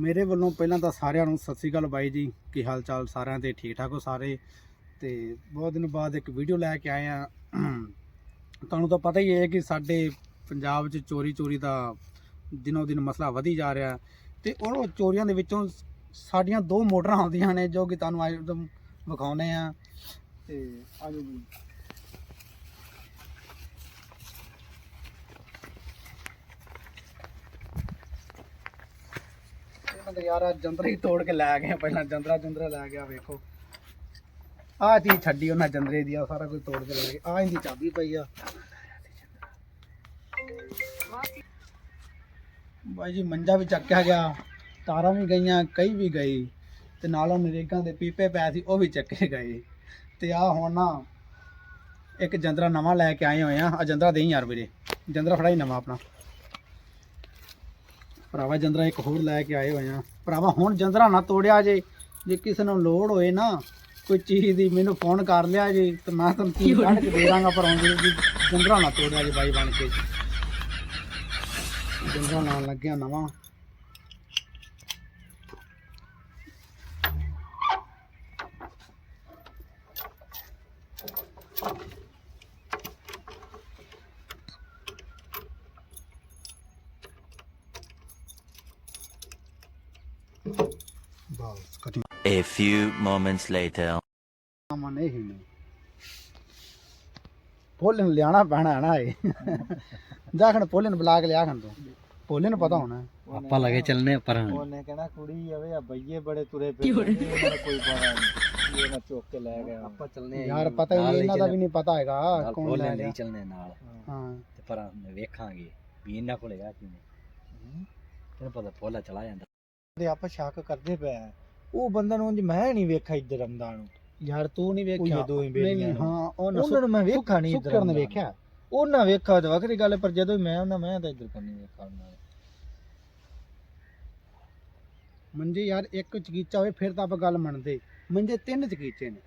ਮੇਰੇ ਵੱਲੋਂ ਪਹਿਲਾਂ ਤਾਂ ਸਾਰਿਆਂ ਨੂੰ ਸਤਿ ਸ੍ਰੀ ਅਕਾਲ ਬਾਈ ਜੀ, ਕੀ ਹਾਲ ਚਾਲ ਸਾਰਿਆਂ ਦੇ? ਠੀਕ ਠਾਕ ਹੋ ਸਾਰੇ? ਤੇ ਬਹੁਤ ਦਿਨ ਬਾਅਦ ਇੱਕ ਵੀਡੀਓ ਲੈ ਕੇ ਆਏ ਆ ਤੁਹਾਨੂੰ ਤਾਂ ਪਤਾ ਹੀ ਹੈ ਕਿ ਸਾਡੇ ਪੰਜਾਬ 'ਚ ਚੋਰੀ ਚੋਰੀ ਦਾ ਦਿਨੋ ਦਿਨ ਮਸਲਾ ਵਧੀ ਜਾ ਰਿਹਾ। ਤੇ ਉਹ ਚੋਰੀਆਂ ਦੇ ਵਿੱਚੋਂ ਸਾਡੀਆਂ ਦੋ ਮੋਟਰਾਂ ਆਉਂਦੀਆਂ ਨੇ ਜੋ ਕਿ ਤੁਹਾਨੂੰ ਅੱਜ ਤੋਂ ਵਿਖਾਉਨੇ ਆ ਤੇ ਆਜੋ ਜੀ। ਇਹਨਾਂ ਯਾਰ, ਆਹ ਜੰਦਰਾ ਹੀ ਤੋੜ ਕੇ ਲੈ ਗਏ ਪਹਿਲਾਂ ਜੰਦਰਾ ਜੰਦਰਾ ਲੈ ਗਿਆ, ਵੇਖੋ। ਆਹ ਚੀਜ਼ ਛੱਡੀ ਉਹਨਾਂ ਜੰਦਰੇ ਦੀ ਆ ਸਾਰਾ ਕੁਝ ਤੋੜ ਕੇ ਲੈ ਗਏ। ਆ ਇਹਦੀ ਚਾਬੀ ਪਈ ਆ। ਬਾਈ ਜੀ, ਮੰਜਾ ਵੀ ਚੱਕਿਆ ਗਿਆ, ਤਾਰਾਂ ਵੀ ਗਈਆਂ, ਕਈ ਵੀ ਗਈ ਤੇ ਨਾਲੋਂ ਨਰੇਗਾ ਦੇ ਪੀਪੇ ਪੈ ਸੀ, ਉਹ ਵੀ ਚੱਕੇ ਗਏ। ਤੇ ਆ ਹੁਣ ਨਾ, ਇੱਕ ਜੰਦਰਾ ਨਵਾਂ ਲੈ ਕੇ ਆਏ ਹੋਏ ਆ। ਆ ਜੰਦਰਾ ਦੇਈ ਯਾਰ ਵੀਰੇ। ਜੰਦਰਾ ਫੜਾਈ ਨਵਾਂ ਆਪਣਾ। ਭਰਾਵਾ ਜੰਦਰਾ ਇੱਕ ਹੋਰ ਲੈ ਕੇ ਆਏ ਹੋਏ ਆ। ਭਰਾਵਾ ਹੁਣ ਜੰਦਰਾ ਨਾ ਤੋੜਿਆ ਜੇ ਜੇ ਕਿਸੇ ਨੂੰ ਲੋੜ ਹੋਏ ਨਾ ਕੋਈ ਚੀਜ਼ ਦੀ ਮੈਨੂੰ ਫੋਨ ਕਰ ਲਿਆ ਜੇ ਤੇ ਮੈਂ ਤੁਹਾਨੂੰ ਚੀਜ਼ ਕੱਢ ਕੇ ਦੇ ਦਾਂਗਾ ਪਰ ਆਉਂਦੇ ਜੀ ਜੰਦਰਾ ਨਾ ਤੋੜਿਆ ਜੇ ਬਾਈ ਬਣ ਕੇ। ਜੰਦਰਾ ਨਾਲ ਲੱਗਿਆ ਨਵਾਂ। A few moments later. ਮਨ ਇਹ ਹੀ ਨਹੀਂ ਪੋਲੇ ਨੂੰ। ਲਿਆਣਾ ਪੈਣਾ ਹੈ ਨਾ ਇਹ। ਜਾਖਣ ਪੋਲੇ ਨੂੰ ਬੁਲਾ ਕੇ ਲਿਆ ਖਣ ਤੂੰ। ਪੋਲੇ ਨੂੰ ਪਤਾ ਹੋਣਾ। ਆਪਾਂ ਲਗੇ ਚੱਲਨੇ ਪਰ ਉਹਨੇ ਕਹਿਣਾ ਕੁੜੀ ਆਵੇ ਆ ਬਈਏ ਬੜੇ ਤੁਰੇ ਪਏ ਨੇ, ਕੋਈ ਪਤਾ ਨਹੀਂ। ਇਹ ਨਾ ਚੁੱਕ ਕੇ ਲੈ ਗਿਆ। ਆਪਾਂ ਚੱਲਨੇ ਯਾਰ ਪਤਾ ਹੀ ਨਹੀਂ ਇਹਨਾਂ ਦਾ ਵੀ ਨਹੀਂ ਪਤਾ ਹੈਗਾ ਕੌਣ ਲੈ ਨਹੀਂ ਲਿਆ ਚੱਲਨੇ ਨਾਲ। ਹਾਂ। ਤੇ ਪਰ ਵੇਖਾਂਗੇ ਵੀ ਇਹਨਾਂ ਕੋਲ ਹੈਗਾ ਕਿ ਨਹੀਂ। ਤੈਨੂੰ ਪਤਾ ਪੋਲਾ ਚਲਾ ਜਾਂਦਾ। ਤੇ ਆਪਾਂ ਸ਼ੱਕ ਕਰਦੇ ਪਏ ਆ। ਉਹ ਬੰਦਾ ਨੂੰ ਉਂਝ ਮੈਂ ਨਹੀਂ ਵੇਖਿਆ ਇੱਧਰ ਆਉਂਦਾ ਨੂੰ ਯਾਰ ਤੂੰ ਨਹੀਂ ਵੇਖਿਆ ਦੋ ਹੀ ਨਹੀਂ ਬੇੜੀਆਂ। ਹਾਂ ਉਹਨਾਂ ਨੂੰ ਮੈਂ ਵੇਖਾ ਨਹੀਂ ਇੱਧਰ ਸੁੱਕਰ ਨੇ ਆਉਂਦਾ। ਵੇਖਿਆ ਉਹਨਾਂ ਵੇਖਾ ਤਾਂ ਵੱਖਰੀ ਗੱਲ ਪਰ ਜਦੋਂ ਮੈਂ ਉਹਨਾਂ ਮੈਂ ਤਾਂ ਇੱਧਰ ਕੰਨੀ ਵੇਖਾ ਉਹਨਾਂ। ਮੰਜੇ ਯਾਰ ਇੱਕ ਚਕੀਚਾ ਹੋਵੇ ਫਿਰ ਤਾਂ ਆਪਾਂ ਗੱਲ ਮੰਨਦੇ ਮੰਜੇ ਤਿੰਨ ਚਕੀਚੇ ਨੇ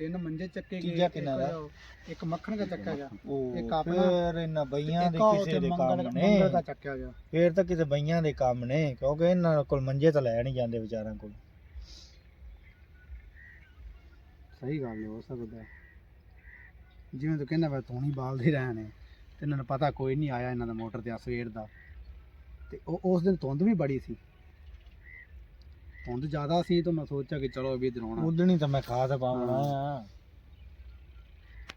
ਤਿੰਨ ਮੰਜੇ ਚੱਕੇ ਗਏ ਤੀਜਾ ਇੱਕ ਕਿੰਨਾ ਦਾ? ਉਹ- ਇੱਕ ਮੱਖਣ ਦਾ ਚੱਕਾ ਗਿਆ ਉਹ ਇੱਕ ਆਪਣਾ- ਫਿਰ ਇਹਨਾਂ ਬਈਆਂ ਦੇ ਇੱਕ ਉਹ ਕਿਸੇ ਦੇ ਮੰਗਲ ਕੰਮ ਮੰਗਲ ਦਾ ਨੇ ਚੱਕਿਆ ਗਿਆ। ਫੇਰ ਤਾਂ ਕਿਸੇ ਬਈਆਂ ਦੇ ਕੰਮ ਨੇ ਕਿਉਂਕਿ ਇਹਨਾਂ ਕੋਲ ਮੰਜੇ ਤਾਂ ਲੈ ਨਹੀਂ ਜਾਂਦੇ ਵਿਚਾਰਾਂ ਕੋਲ। ਸਹੀ ਗੱਲ ਹੋ ਸਕਦਾ ਜਿਵੇਂ ਤੂੰ ਕਹਿੰਦਾ ਵਾ ਤੂੰ ਨਹੀਂ ਬਾਲਦੇ ਰਹੇ ਨੇ ਤੇ ਇਹਨਾਂ ਨੂੰ ਪਤਾ ਕੋਈ ਨਹੀਂ ਆਇਆ ਇਹਨਾਂ ਦਾ ਮੋਟਰ ਤੇ ਆ ਸਵੇਰ ਦਾ। ਤੇ ਉਹ ਉਸ ਦਿਨ ਧੁੰਦ ਵੀ ਬੜੀ ਸੀ। ਧੁੰਦ ਜ਼ਿਆਦਾ ਸੀ ਤਾਂ ਮੈਂ ਸੋਚਿਆ ਕਿ ਚਲੋ ਵੀ ਦਰਾਉਣਾ ਉਦਣੀ ਤਾਂ ਮੈਂ ਖਾ ਤਾਂ ਪਾਉਣਾ ਆ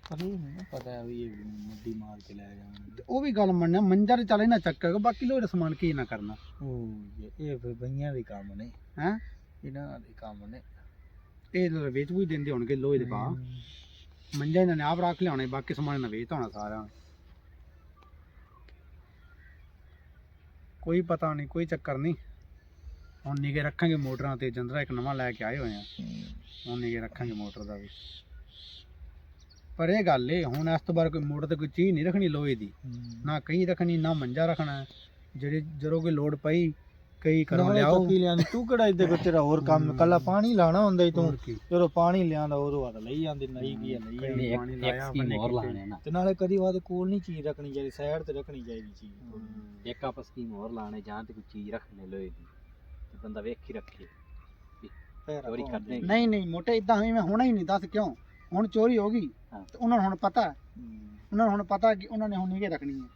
ਪਰ ਇਹ ਨਹੀਂ ਨਾ ਪਤਾ ਵੀ ਇਹ ਮੁੱਢੀ ਮਾਰ ਕੇ ਲੈ ਜਾਣ। ਉਹ ਵੀ ਗੱਲ ਮੰਨਿਆ ਮੰਜਾ ਤੇ ਚੱਲੇ ਨਾ ਚੱਕੇਗਾ ਬਾਕੀ ਲੋਹੇ ਦਾ ਸਮਾਨ ਕੀ ਨਾ ਕਰਨਾ। ਉਹ ਇਹ ਫਿਰ ਬਈਆਂ ਦੇ ਕੰਮ ਨੇ। ਹੈ? ਇਹਨਾਂ ਦੇ ਕੰਮ ਨੇ। ਇਹ ਲੋਕ ਵੇਚ ਵੀ ਦਿੰਦੇ ਹੋਣਗੇ ਲੋਹੇ ਦੇ ਪਾ। ਮੰਜਾ ਇਹਨਾਂ ਨੇ ਆਪ ਰੱਖ ਲਿਆਉਣੇ ਬਾਕੀ ਸਮਾਨ ਇਹਨਾਂ ਵੇਚ ਹੋਣਾ ਸਾਰਿਆਂ ਨੇ। ਕੋਈ ਪਤਾ ਨਹੀਂ ਕੋਈ ਚੱਕਰ ਨਹੀਂ। ਹੁਣ ਨਿਗੇ ਰੱਖਾਂਗੇ ਮੋਟਰਾਂ ਤੇ ਜੰਦਰਾ ਇੱਕ ਨਵਾਂ ਲੈ ਕੇ ਆਏ ਹੋਏ ਆ। ਹੁਣ ਨਿਗੇ ਰੱਖਾਂਗੇ ਮੋਟਰ ਦਾ ਵੀ। ਪਰ ਇਹ ਗੱਲ ਏ ਹੁਣ ਇਸ ਤੋਂ ਬਾਅਦ ਕੋਈ ਮੋਟਰ ਤੇ ਕੋਈ ਚੀਜ਼ ਨਹੀਂ ਰੱਖਣੀ ਲੋਹੇ ਦੀ। ਨਾ ਕਹੀਂ ਰੱਖਣੀ ਨਾ ਮੰਜਾ ਰੱਖਣਾ। ਜਿਹੜੇ ਜਦੋਂ ਕੋਈ ਲੋੜ ਪਈ ਕਈ ਘਰੋਂ ਲਿਆਓ। ਪੱਕੀ ਲਿਆਂਦੀ ਤੂੰ ਕਿਹੜਾ ਇੱਥੇ ਕੋਈ ਤੇਰਾ ਹੋਰ ਕੰਮ? ਕੱਲਾ ਪਾਣੀ ਲਾਣਾ ਹੁੰਦਾ ਈ ਤੂੰ। ਕੀ। ਜਦੋਂ ਪਾਣੀ ਲਿਆਂਦਾ ਉਦੋਂ ਬਾਅਦ ਲਈ ਜਾਂਦੀ ਨਹੀਂ ਕੀ ਲਈ ਜਾਂਦੀ। ਪਾਣੀ ਲਾਇਆ ਬੰਨੇ ਹੋਰ। ਲਾਣੇ ਨਾ। ਤੇ ਨਾਲੇ ਕਦੀ ਬਾਅਦ ਕੋਲ ਨਹੀਂ ਚੀਜ਼ ਰੱਖਣੀ ਚਾਹੀਦੀ ਸਾਈਡ ਤੇ ਰੱਖਣੀ ਚਾਹੀਦੀ ਚੀਜ਼। ਇੱਕ ਆਪਾਂ ਸਕੀਮ ਹੋਰ ਲਾਣੇ ਜਾਂ ਤੇ ਕੋਈ ਚੀਜ਼ ਰੱਖਣੇ ਲੋਹੇ ਦੀ। ਬੰਦਾ ਵੇਖ ਹੀ ਰੱਖੇ ਚੋਰੀ ਕਰਦੇ ਨੇ। ਨਹੀਂ ਨਹੀਂ ਮੋਟੇ ਇਦਾਂ ਹੋਈ ਮੈਂ ਹੋਣਾ ਹੀ ਨਹੀਂ ਦੱਸ ਕਿਉਂ ਹੁਣ ਚੋਰੀ ਹੋ ਗਈ ਹਾਂ। ਤੇ ਉਹਨਾਂ ਨੂੰ ਹੁਣ ਪਤਾ ਹੈ। ਹੂੰ। ਉਹਨਾਂ ਨੂੰ ਹੁਣ ਪਤਾ ਕਿ ਉਹਨਾਂ ਨੇ ਹੁਣ ਨਹੀਂ ਰੱਖਣੀ ਹੈ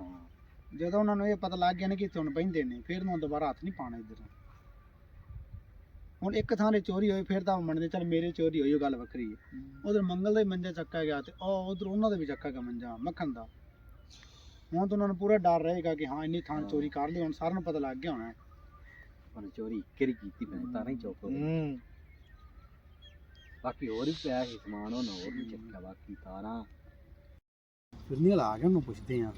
ਹਾਂ ਜਦੋਂ ਉਹਨਾਂ ਨੂੰ ਇਹ ਪਤਾ ਲੱਗ ਗਿਆ ਨਾ ਕਿ ਇੱਥੇ ਹੁਣ ਬਹਿੰਦੇ ਨੇ ਫਿਰ ਉਹਨਾਂ ਦੁਬਾਰਾ ਹੱਥ ਨਹੀਂ ਪਾਣਾ ਇੱਧਰ ਹੁਣ ਇੱਕ ਥਾਂ ਤੇ ਚੋਰੀ ਹੋਈ ਫਿਰ ਤਾਂ ਮੰਨਦੇ ਚੱਲ ਮੇਰੇ ਚੋਰੀ ਹੋਈ ਉਹ ਗੱਲ ਵੱਖਰੀ ਹੈ ਉਧਰ ਮੰਗਲ ਦਾ ਹੀ ਮੰਜਾ ਚੱਕਾ ਗਿਆ ਤੇ ਉਹ ਉਧਰ ਉਹਨਾਂ ਦਾ ਵੀ ਚੱਕਾ ਗਿਆ ਮੰਜਾ ਮੱਖਣ ਦਾ ਹੁਣ ਤਾਂ ਉਹਨਾਂ ਨੂੰ ਪੂਰਾ ਡਰ ਰਹੇਗਾ ਕਿ ਹਾਂ ਇੰਨੀ ਥਾਂ ਚੋਰੀ ਕਰ ਲਈ ਹੁਣ ਸਾਰਿਆਂ ਨੂੰ ਪਤਾ ਲੱਗ ਗਿਆ ਹੋਣਾ ਹੈ। ਉਹਨੇ ਚੋਰੀ ਕਿਹੜੀ ਕੀਤੀ ਬਣੇ ਤਾਂ ਨਹੀਂ ਚੁੱਪ ਹੋਏ। ਹੂੰ। ਬਾਕੀ ਹੋਰ ਵੀ ਪਿਆ ਸੀ ਸਮਾਨ ਉਹਨਾਂ ਹੋਰ ਵੀ ਚੱਕਿਆ ਬਾਕੀ ਤਾਰਾਂ। ਫਿਰ ਨਹੀਂ ਲਾ ਕੇ ਉਹਨੂੰ ਪੁੱਛਦੇ ਆ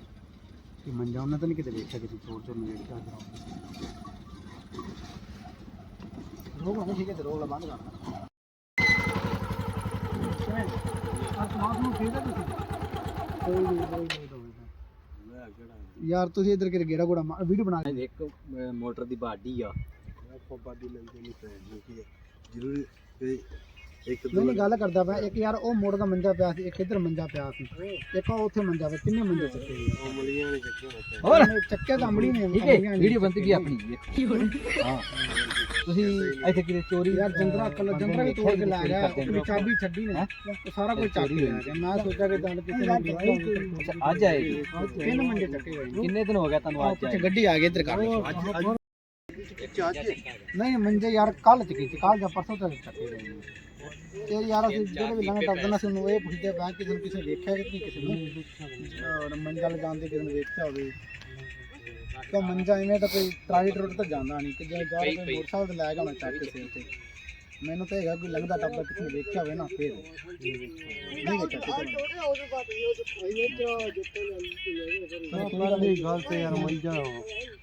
ਕਿ ਮੰਜਾ ਉਹਨੇ ਤਾਂ ਨਹੀਂ ਕਿਤੇ ਵੇਖਿਆ ਕਿ ਚੋਰ ਚੋਰ ਨੂੰ ਵੇਖਿਆ ਕਰਾਉ ਰੋਗ ਲਾ ਠੀਕ ਹੈ ਤੇ ਰੋਗ ਲਾ ਬੰਦ ਕਰ। ਨੂੰ ਠੀਕ ਹੈ ਤੁਸੀਂ। ਯਾਰ ਤੁਸੀਂ ਇੱਧਰ ਕਿਹੜੇ ਗੇੜਾ ਗੋੜਾ ਵੀਡੀਓ ਬਣਾ ਕੇ ਇੱਕ ਮੋਟਰ ਦੀ ਬਾਡੀ ਆ। ਬਾਡੀ ਨਹੀਂ ਜ਼ਰੂਰੀ ਇੱਕ ਨਹੀਂ ਨਹੀਂ ਗੱਲ ਕਰਦਾ ਪਿਆ ਇੱਕ ਯਾਰ ਉਹ ਮੋੜ ਦਾ ਮੰਜਾ ਪਿਆ ਸੀ ਇੱਕ ਇੱਧਰ ਮੰਜਾ ਪਿਆ ਸੀ ਇੱਕ ਉਹ ਉੱਥੇ ਮੰਜਾ ਪਿਆ ਕਿੰਨੇ ਮੰਜੇ ਚੱਕੇ ਅਮਲੀਆਂ ਨੇ ਚੱਕੇ ਹੋਰ? ਚੱਕੇ ਤਾਂ ਅੰਬੜੀ ਨੇ ਠੀਕ ਹੈ ਵੀਡੀਓ ਬੰਦ ਕੀ ਆਪਣੀ ਹਾਂ। ਤੁਸੀਂ ਇੱਥੇ ਕਿਤੇ ਚੋਰੀ ਯਾਰ ਜੰਦਰਾ ਕੱਲ ਜੰਦਰਾ ਵੀ ਤੋੜ ਕੇ ਲੈ ਗਿਆ ਆਪਣੀ ਚਾਬੀ ਛੱਡੀ ਨੇ ਉਹ ਸਾਰਾ ਕੁਝ ਚੱਕ ਕੇ ਲੈ ਗਿਆ। ਮੈਂ ਸੋਚਿਆ ਕਿ ਤੁਹਾਨੂੰ ਕਿਸੇ ਨੇ ਅੱਜ ਆਏ। ਤਿੰਨ ਮੰਜੇ ਚੱਕੇ ਨੇ। ਕਿੰਨੇ ਦਿਨ ਹੋ ਗਿਆ ਤੁਹਾਨੂੰ ਅੱਜ ਆਏ? ਗੱਡੀ ਆ ਗਈ ਇੱਧਰ ਕਰ। ਨਹੀਂ ਮੰਜੇ ਯਾਰ ਕੱਲ ਚ ਕੀਤੀ ਕੱਲ ਜਾਂ ਪਰਸੋਂ ਤੱਕ ਚੱਕੇ ਗਏ ਨੇ। ਤੇ ਯਾਰ ਅਸੀਂ ਜਿਹੜੇ ਵੀ ਲੰਘ ਟੱਪਦੇ ਨਾ ਸਾਨੂੰ ਇਹ ਪੁੱਛਦੇ ਪਏ ਕਿ ਤੁਹਾਨੂੰ ਕਿਸੇ ਵੇਖਿਆ ਕਿ ਨਹੀਂ ਕਿਸੇ ਨੇ ਔਰ ਮੰਜਾ ਲਗਾਉਂਦੇ ਕਿਸੇ ਨੇ ਵੇਖਿਆ ਹੋਵੇ। ਤਾਂ ਮੰਜਾ ਇਵੇਂ ਤਾਂ ਕੋਈ ਟਰਾਲੀ ਟਰੁੱਟ ਤਾਂ ਜਾਂਦਾ ਨਹੀਂ ਕਿ ਜੇ ਜਾ ਕੇ ਮੋਟਰਸਾਈਕਲ ਤੇ ਲੈ ਕੇ ਸਿਰ ਤੇ। ਮੈਨੂੰ ਤਾਂ ਹੈਗਾ ਕੋਈ ਲੰਘਦਾ ਟੱਪਦਾ ਕਿਸੇ ਨੇ ਵੇਖਿਆ ਹੋਵੇ ਨਾ ਫੇਰ। ਨਹੀਂ ਵੇਖਿਆ ਕਿਸੇ ਨੇ ਸਰਕਾਰ ਦੀ ਗੱਲ ਤੇ ਯਾਰ ਮੰਜਾ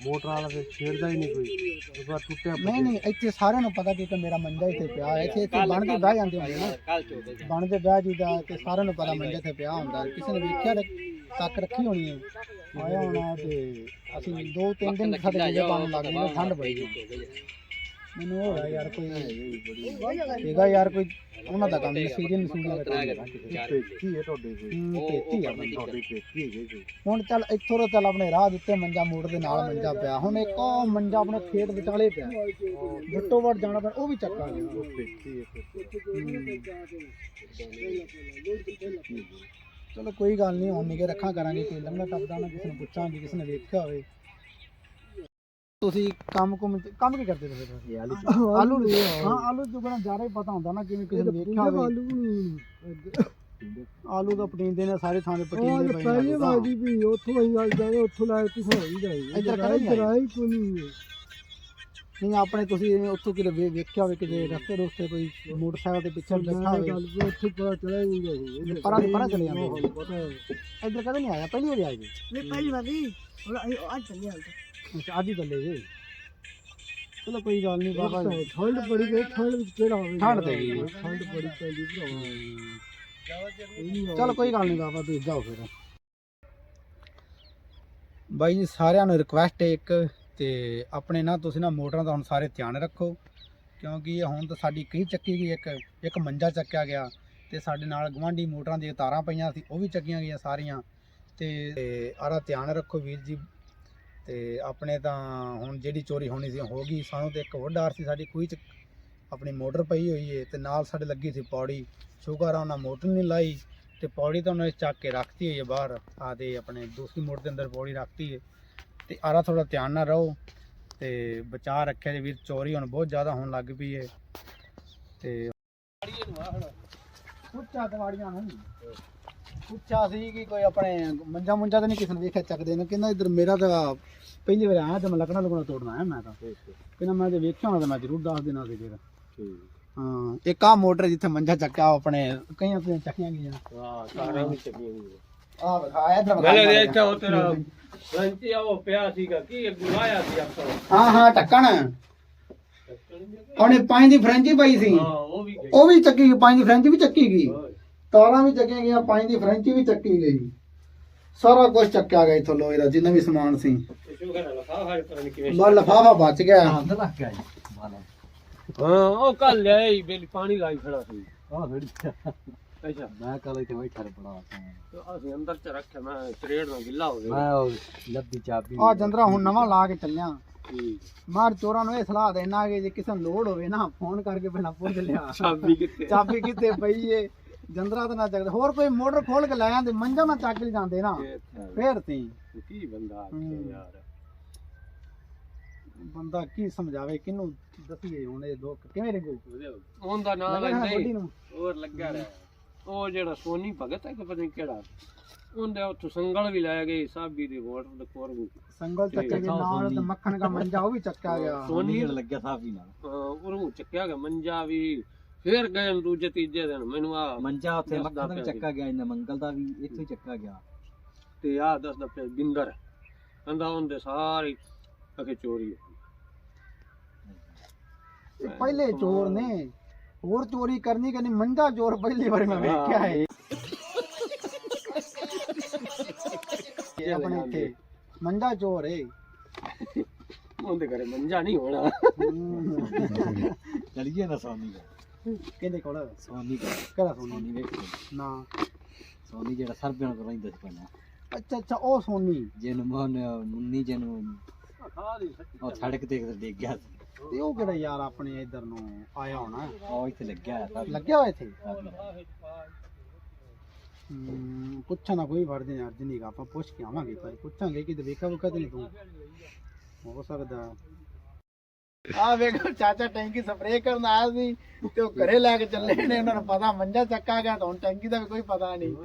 ਮੋਟਰ ਵਾਲਾ ਤੇ ਛੇੜਦਾ ਹੀ ਨਹੀਂ ਕੋਈ। ਇੱਕ ਵਾਰ ਟੁੱਟਿਆ ਨਹੀਂ ਨਹੀਂ ਇੱਥੇ ਸਾਰਿਆਂ ਨੂੰ ਪਤਾ ਕਿ ਇੱਕ ਮੇਰਾ ਮੰਜਾ ਇੱਥੇ ਪਿਆ ਹੈ ਇੱਥੇ ਇੱਥੇ ਬਣ ਕੇ ਬਹਿ ਜਾਂਦੇ ਹੁੰਦੇ ਨਾ। ਕੱਲ ਚੋਦੇ ਬਣ ਕੇ ਬਹਿ ਜੀਦਾ ਤੇ ਸਾਰਿਆਂ ਨੂੰ ਪਤਾ ਮੰਜੇ ਤੇ ਪਿਆ ਹੁੰਦਾ। ਕਿਸੇ ਨੇ ਵੇਖਿਆ ਤੇ ਤੱਕ ਰੱਖੀ ਹੋਣੀ ਹੈ। ਆਇਆ ਹੋਣਾ ਤੇ ਅਸੀਂ ਦੋ ਤਿੰਨ ਦਿਨ ਸਾਡੇ ਮੰਜੇ ਪਾਣ ਲੱਗ ਗਏ ਠੰਡ ਬੜੀ ਹੈ। ਮੈਨੂੰ ਹੋ ਰਿਹਾ ਯਾਰ ਕੋਈ ਹੈਗਾ ਯਾਰ ਕੋਈ ਉਹਨਾਂ ਦਾ ਕੰਮ ਸੀਰੀਅਲ ਸੀਰੀਅਲ ਦਾ ਕੰਮ ਹੈਗਾ। ਕਿਸੇ ਦਾ। ਪੇਕੀ ਹੈ ਤੁਹਾਡੇ ਕੋਲ ਹੂੰ, ਖੇਤੀ ਆ ਬੰਦਾ ਤੁਹਾਡੀ ਪੇਕੀ ਹੈਗੇ ਕੋਈ ਹੁਣ ਚੱਲ ਇੱਥੋਂ ਤੋਂ ਚੱਲ ਆਪਣੇ ਰਾਹ ਦੇ ਉੱਤੇ ਮੰਜਾ ਮੋੜ ਦੇ ਨਾਲ ਮੰਜਾ ਪਿਆ। ਹੁਣ ਇੱਕ ਉਹ ਮੰਜਾ ਆਪਣੇ ਖੇਤ ਵਿਚਾਲੇ ਪਿਆ। ਘੱਟੋ ਵੱਟ ਜਾਣਾ ਪੈਣਾ ਉਹ ਵੀ ਚੱਕਾਂਗੇ ਪੇਕੀ ਹੈ ਫਿਰ। ਚਲੋ ਕੋਈ ਗੱਲ ਨਹੀਂ ਹੁਣ ਨਿਗੇ ਰੱਖਾਂ ਕਰਾਂਗੇ ਕੋਈ ਲੰਗਾ ਟੱਪਦਾ ਨਾ ਕਿਸੇ ਨੂੰ ਪੁੱਛਾਂਗੇ ਕਿਸੇ ਨੇ ਵੇਖਿਆ ਹੋਵੇ। ਤੁਸੀਂ ਕੰਮ ਕੁਮ ਕੰਮ ਕੀ ਕਰਦੇ ਤੁਸੀਂ ਇਹ ਆਲੂ ਆਲੂ ਹਾਂ ਆਲੂ ਚੁਗਣਾ ਜ਼ਿਆਦਾ ਹੀ ਪਤਾ ਹੁੰਦਾ ਨਾ ਜਿਵੇਂ ਕਿਸੇ ਨੇ ਵੇਖਿਆ ਹੋਵੇ। ਆਲੂ ਦਾ ਪਟੀਂਦੇ ਨੇ ਸਾਰੇ ਥਾਂ ਦੇ ਪਟੀਂਦੇ ਪਏ ਨੇ ਆਲੂ ਤਾਂ। ਵੀ ਉੱਥੋਂ ਹੀ ਆ ਜਾਏ ਉੱਥੋਂ ਲੈ ਕੇ ਹੋਈ ਜਾਏ। ਇੱਧਰ ਕਦੇ ਨਹੀਂ ਆਏ? ਹੀ ਕੋਈ ਨਹੀਂ ਨਹੀਂ ਆਪਣੇ ਤੁਸੀਂ ਉੱਥੋਂ ਕਿਤੇ ਵੇ- ਵੇਖਿਆ ਹੋਵੇ ਕਿ ਰਸਤੇ ਰੋਸਤੇ ਕੋਈ ਮੋਟਰਸਾਈਕਲ ਦੇ ਪਿੱਛੇ ਬੈਠਾ ਹੋਵੇ। ਉੱਥੇ ਪਤਾ ਚਲਾ ਨਹੀਂ ਇਹ ਪਰਾਂ ਦੀ ਪਰਾਂ ਚਲੇ ਜਾਂਦੇ ਨੇ। ਪਤਾ ਇੱਧਰ ਕਦੇ ਨਹੀਂ ਆਇਆ? ਪਹਿਲੀ ਵਾਰੀ ਆਏ ਜੀ। ਨਹੀਂ ਪਹਿਲੀ ਵਾਰੀ। ਹੁਣ ਅੱਜ ਚੱਲੇ ਹਾਂ ਅੱਛਾ ਅੱਜ ਹੀ ਚੱਲੇ ਜੀ। ਚਲੋ ਕੋਈ ਗੱਲ ਨਹੀਂ ਬਾਬਾ ਜੀ। ਠੰਡ ਬੜੀ ਗਈ ਠੰਡ ਵਿੱਚ ਕਿਹੜਾ ਹੋਵੇ ਠੰਡ ਤੇ ਗਈ। ਠੰਡ ਬੜੀ ਪੈਂਦੀ ਭਰਾਵਾ। ਚਲ ਕੋਈ ਗੱਲ ਨਹੀਂ ਬਾਬਾ ਤੁਸੀਂ ਜਾਓ ਫਿਰ ਬਾਈ ਜੀ ਸਾਰਿਆਂ ਨੂੰ ਰਿਕੁਐਸਟ ਹੈ ਇੱਕ ਤੇ ਆਪਣੇ ਨਾ ਤੁਸੀਂ ਨਾ ਮੋਟਰਾਂ ਦਾ ਹੁਣ ਸਾਰੇ ਧਿਆਨ ਰੱਖੋ ਕਿਉਂਕਿ ਹੁਣ ਤਾਂ ਸਾਡੀ ਕਈ ਚੱਕੀ ਗਈ ਇੱਕ ਇੱਕ ਮੰਜਾ ਚੱਕਿਆ ਗਿਆ ਤੇ ਸਾਡੇ ਨਾਲ ਗਵਾਂਢੀ ਮੋਟਰਾਂ ਦੀਆਂ ਤਾਰਾਂ ਪਈਆਂ ਸੀ ਉਹ ਵੀ ਚੱਕੀਆਂ ਗਈਆਂ ਸਾਰੀਆਂ ਤੇ ਆਰਾ ਧਿਆਨ ਰੱਖੋ ਵੀਰ ਜੀ। ਤੇ ਆਪਣੇ ਤਾਂ ਹੁਣ ਜਿਹੜੀ ਚੋਰੀ ਹੋਣੀ ਸੀ, ਹੋ ਗਈ। ਸਾਨੂੰ ਤੇ ਇੱਕ ਹੋਰ ਡਰ ਸੀ, ਸਾਡੀ ਕੋਈ ਚ ਆਪਣੀ ਮੋਟਰ ਪਈ ਹੋਈ ਏ ਤੇ ਨਾਲ ਸਾਡੇ ਲੱਗੀ ਸੀ ਪੌੜੀ। ਸ਼ੁਕਰ ਆ, ਉਹਨਾਂ ਮੋਟਰ ਨਹੀਂ ਲਾਈ ਤੇ ਪੌੜੀ ਤਾਂ ਉਹਨੇ ਚੱਕ ਕੇ ਰੱਖਤੀ ਹੋਈ ਹੈ ਬਾਹਰ। ਆਦੇ ਆਪਣੇ ਦੂਸਰੀ ਮੋਟਰ ਦੇ ਅੰਦਰ ਪੌੜੀ ਰੱਖਤੀ ਹੈ ਤੇ ਆਰਾ ਥੋੜਾ ਧਿਆਨ ਨਾਲ ਰਹੋ ਤੇ ਬਚਾ ਰੱਖਿਆ ਜੇ ਵੀਰ, ਚੋਰੀ ਹੁਣ ਬਹੁਤ ਜ਼ਿਆਦਾ ਹੋਣ ਲੱਗ ਪਈ ਹੈ ਤੇ ਪੁੱਛਾ ਕਵਾੜੀਆਂ ਨੂੰ ਪੁੱਛਾ ਸੀ ਕਿ ਕੋਈ ਆਪਣੇ ਮੰਜਾ ਮੁੰਜਾ ਤਾਂ ਨਹੀਂ ਕਿਸੇ ਨੇ ਵੇਖਿਆ ਚੱਕਦੇ ਨੇ। ਕਹਿੰਦਾ ਇਧਰ ਮੇਰਾ ਤਾਂ ਪਹਿਲੀ ਵਾਰ ਆਇਆ ਤੇ ਮੈਂ ਲੱਕੜਾਂ ਲੁਕਣਾ ਤੋੜਨਾ ਆਇਆ ਮੈਂ ਤਾਂ। ਕਹਿੰਦਾ ਮੈਂ ਤੇ ਵੇਖਿਆ ਹੋਣਾ ਤਾਂ ਮੈਂ ਜ਼ਰੂਰ ਦੱਸ ਦੇਣਾ ਸੀ ਫਿਰ। ਹਾਂ ਇੱਕ ਆ ਮੋਟਰ ਜਿੱਥੇ ਮੰਜਾ ਚੱਕਿਆ ਆਪਣੇ ਕਈਆਂ ਤੇ ਚੱਕੀਆਂ ਗਈਆਂ। ਵਾਹ ਸਾਰਾ ਵੀ ਚੱਕੀ ਹੋਈ ਆ ਵਿਖਾਇਆ ਇਧਰ ਮੈਂ ਲਿਆ ਇੱਥੇ ਉਹ ਤੇਰਾ ਲੰਚੀ ਆ ਉਹ ਪਿਆ ਸੀਗਾ ਕੀ ਗੁਲਾਇਆ ਸੀ ਆਪਾਂ? ਹਾਂ ਹਾਂ ਟੱਕਣ ਉਹਨੇ ਪੰਜ ਦੀ ਫਰੈਂਚੀ ਪਾਈ ਸੀ। ਹਾਂ ਉਹ ਵੀ ਗਈ। ਉਹ ਵੀ ਚੱਕੀ ਪੰਜ ਦੀ ਫਰੈਂਚੀ ਵੀ ਚੱਕੀ ਗਈ। ਤਾਰਾਂ ਵੀ ਚੱਕੀਆਂ ਗਈਆਂ ਪੰਜ ਦੀ ਫਰੈਂਚੀ ਵੀ ਚੱਕੀ ਗਈ। ਸਾਰਾ ਕੁਝ ਚੱਕਿਆ ਗਿਆ ਇਥੋਂ ਲੋਹੇ ਦਾ ਜਿੰਨਾ ਵੀ ਸਮਾਨ ਸੀ। ਬਾ ਲਫਾਫਾ ਬਚ ਗਿਆ। ਹਾਂ ਉਹ ਕੱਲ ਲਿਆਈ ਬੇਲੀ ਪਾਣੀ ਲਾਈ ਖੜਾ ਸੀ। ਆਹ ਫੜੀ ਅੱਛਾ। ਮੈਂ ਕੱਲ ਇੱਥੇ ਬੈਠਾ ਬੜਾ ਤੇ ਅਸੀਂ ਅੰਦਰ ਚ ਰੱਖਿਆ ਮੈਂ ਤਰੇੜ ਨਾਲ ਗਿੱਲਾ ਹੋ ਗਿਆ। ਮੈਂ ਉਹ ਲੱਭੀ ਚਾਬੀ ਆ ਜੰਦਰਾ ਹੁਣ ਨਵਾਂ ਲਾ ਕੇ ਚੱਲਿਆ। ਮਾਰ ਚੋਰਾਂ ਨੂੰ ਇਹ ਸਲਾਹ ਦੇਣਾ ਕਿ ਜੇ ਕਿਸੇ ਨੂੰ ਲੋੜ ਹੋਵੇ ਨਾ ਫੋਨ ਕਰਕੇ ਪਹਿਲਾਂ ਪੁੱਛ ਲਿਆ। ਚਾਬੀ ਕਿੱਥੇ? ਚਾਬੀ ਕਿੱਥੇ ਪਈ ਏ? ਜੰਦਰਾ ਤਾਂ ਨਾ ਚੱਕਦੇ। ਹੋਰ ਕੋਈ ਮੋਟਰ ਖੋਲ ਕੇ ਲੈ ਜਾਂਦੇ ਮੰਜਾ ਨਾ ਚੱਕ ਲਈ ਜਾਂਦੇ ਨਾ। ਫੇਰ ਤੀ। ਕੀ ਬੰਦਾ ਆਖੇ। ਯਾਰ। ਬੰਦਾ ਕੀ ਸਮਝਾਵੇ ਕਿਹਨੂੰ ਦੱਸੀਏ ਹੁਣ ਇਹ ਦੁੱਖ? ਕਿਵੇਂ ਰਹੂ ਉਹਦਾ ਨਾਂ ਲੈਂਦਾ ਹੋਰ ਲੱਗਾ ਰਿਹਾ। ਉਹ ਜਿਹੜਾ ਸੋਨੀ ਭਗਤ ਹੈ ਕਿ ਪਤਾ ਨਹੀਂ ਕਿਹੜਾ। ਉਹਦੇ ਉੱਥੋਂ ਸੰਗਲ ਵੀ ਲੈ ਗਏ ਸਾਬੀ ਦੇ ਵੋਟ ਦੇ ਕੋਰ ਵੀ। ਸੰਗਲ ਚੱਕੇ ਦੇ ਨਾਲ ਤੇ ਮੱਖਣ ਦਾ ਮੰਜਾ ਉਹ ਵੀ ਚੱਕਿਆ ਗਿਆ। ਸੋਨੀ ਲੱਗਿਆ ਸਾਫੀ ਨਾਲ। ਉਹਨੂੰ ਚੱਕਿਆ ਗਿਆ। ਮੰਜਾ ਵੀ ਫੇਰ ਗਏ ਦੂਜੇ ਤੀਜੇ ਦਿਨ। ਮੈਨੂੰ ਆ ਮੰਜਾ ਉੱਥੇ ਦੱਸਦਾ ਮੱਖਣ ਦਾ ਵੀ ਪਿਆ ਚੱਕਾ ਗਿਆ ਇਹਨਾਂ ਮੰਗਲ ਦਾ ਵੀ ਇੱਥੋਂ ਹੀ ਚੱਕਾ ਗਿਆ। ਤੇ ਆ ਦੱਸਦਾ ਪਿਆ ਬਿੰਦਰ। ਕਹਿੰਦਾ ਉਹਦੇ ਸਾਰੇ ਅਖੇ ਚੋਰੀ ਹੋ ਇਹ ਪਹਿਲੇ ਚੋਰ ਨੇ। ਹੋਰ ਚੋਰੀ ਕਰਨੀ ਕਿ ਨਹੀਂ ਮੰਜਾ ਚੋਰ ਪਹਿਲੀ ਵਾਰ ਮੈਂ ਵੇਖਿਆ ਹੈ। ਇਹ ਆਪਣੇ ਇੱਥੇ ਮੰਜਾ ਚੋਰ ਏ। ਉਹਦੇ ਘਰੇ ਮੰਜਾ ਨਹੀਂ ਹੋਣਾ। ਚਲੀਏ ਨਾ ਸੋਨੀ ਦਾ ਕਿਹਦੇ ਕੋਲ ਸੋਨੀ ਕਿਹੜਾ ਸੋਨੀ ਵੇਖ ਨਾ। ਸੋਨੀ ਜਿਹੜਾ ਸਰਬਿਆਂ ਕੋਲ ਰਹਿੰਦਾ ਸੀ ਪਹਿਲਾਂ। ਅੱਛਾ ਅੱਛਾ ਉਹ ਸੋਨੀ? ਜਿਹਨੂੰ ਮੁੰਨੀ ਜਿਹਨੂੰ ਉਹ ਸੜਕ ਤੇ ਕਿਤੇ ਡਿੱਗ ਗਿਆ ਸੀ। ਤੇ ਉਹ ਕਿਹੜਾ ਯਾਰ ਆਪਣੇ ਇੱਧਰ ਨੂੰ ਆਇਆ ਹੋਣਾ? ਉਹ ਇੱਥੇ ਲੱਗਿਆ ਹੋਇਆ ਸਭ ਲੱਗਿਆ ਹੋਇਆ ਇੱਥੇ ਸਭ ਹਮ, ਪੁੱਛਣਾ ਕੋਈ ਜਿੰਨੀ ਕੁ ਆਪਾਂ ਪੁੱਛ ਕੇ ਆਵਾਂਗੇ ਪਰ ਪੁੱਛਾਂਗੇ ਕਿ ਤੇ ਵੇਖਾ ਵੁਖਾ ਤੇ ਨਹੀਂ ਤੂੰ। ਹੋ ਸਕਦਾ ਆ ਵੇਖੋ, ਚਾਚਾ ਟੈਂਕੀ ਸਪਰੇਅ ਕਰਨ ਆਇਆ ਸੀ ਤੇ ਉਹ ਘਰੇ ਲੈ ਕੇ ਚੱਲੇ ਨੇ, ਉਹਨਾਂ ਨੂੰ ਪਤਾ, ਮੰਜਾ ਚੱਕਾ ਗਿਆ ਤਾਂ ਹੁਣ ਟੈਂਕੀ ਦਾ ਵੀ ਕੋਈ ਪਤਾ ਨਹੀਂ।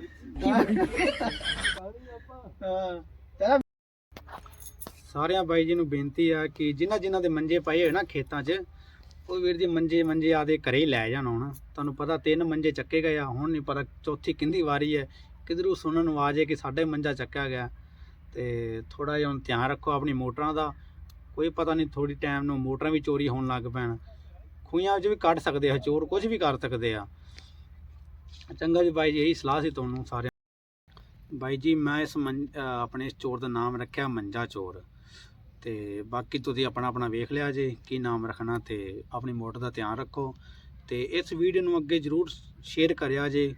ਹਾਂ। ਸਾਰਿਆਂ ਬਾਈ ਜੀ ਨੂੰ ਬੇਨਤੀ ਆ ਕਿ ਜਿਨ੍ਹਾਂ ਜਿਨ੍ਹਾਂ ਦੇ ਮੰਜੇ ਪਏ ਹੋਏ ਨਾ ਖੇਤਾਂ 'ਚ, ਉਹ ਵੀਰ ਜੀ ਮੰਜੇ ਮੰਜੇ ਆਦੇ ਘਰੇ ਹੀ ਲੈ ਜਾਣ ਹੁਣ। ਤੁਹਾਨੂੰ ਪਤਾ ਤਿੰਨ ਮੰਜੇ ਚੱਕੇ ਗਏ ਆ, ਹੁਣ ਨਹੀਂ ਪਤਾ ਚੌਥੀ ਕਿੰਦੀ ਵਾਰੀ ਹੈ। ਕਿਧਰੋਂ ਸੁਣਨ ਨੂੰ ਆ ਜਾਏ ਕਿ ਹੀ ਮੰਜਾ ਚੱਕਿਆ ਗਿਆ। ਤੇ ਥੋੜਾ ਜਿਹਾ ਹੁਣ ਧਿਆਨ ਰੱਖੋ ਆਪਣੀ ਮੋਟਰਾਂ ਦਾ। ਕੋਈ ਪਤਾ ਨਹੀਂ ਥੋੜੀ ਟਾਈਮ ਨੂੰ ਮੋਟਰਾਂ ਵੀ ਚੋਰੀ ਹੋਣ ਲੱਗ ਪੈਣ। ਖੂਹਾਂ 'ਚ ਵੀ ਕੱਢ ਸਕਦੇ ਆ, ਚੋਰ ਕੁਝ ਵੀ ਕਰ ਸਕਦੇ ਆ। ਚੰਗਾ ਜੀ ਬਾਈ ਜੀ, ਇਹੀ ਸਲਾਹ ਸੀ ਤੁਹਾਨੂੰ ਸਾਰਿਆਂ ਬਾਈ ਜੀ, ਮੈਂ ਇਸ ਮੰਜ- ਆਪਣੇ ਇਸ ਚੋਰ ਦਾ ਨਾਮ ਰੱਖਿਆ ਮੰਜਾ ਚੋਰ। ਤੇ ਬਾਕੀ ਤੁਸੀਂ ਆਪਣਾ ਆਪਣਾ ਵੇਖ ਲਿਆ ਜੇ ਕੀ ਨਾਮ ਰੱਖਣਾ ਤੇ ਆਪਣੀ ਮੋਟਰ ਦਾ ਧਿਆਨ ਰੱਖੋ। ਤੇ ਇਸ ਵੀਡੀਓ ਨੂੰ ਅੱਗੇ ਜਰੂਰ ਸ਼ੇਅਰ ਕਰਿਆ ਜੇ।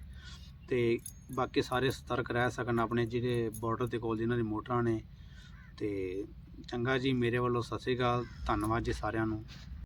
ਤੇ ਬਾਕੀ ਸਾਰੇ ਸਤਰਕ ਰਹਿ ਸਕਣ ਆਪਣੇ ਜਿਹੜੇ ਬਾਰਡਰ ਦੇ ਕੋਲ ਜਿਨ੍ਹਾਂ ਦੀ ਮੋਟਰਾਂ ਨੇ। ਤੇ ਚੰਗਾ ਜੀ ਮੇਰੇ ਵੱਲੋਂ ਸਤਿ ਸ਼੍ਰੀ ਅਕਾਲ ਧੰਨਵਾਦ ਜੀ ਸਾਰਿਆਂ ਨੂੰ।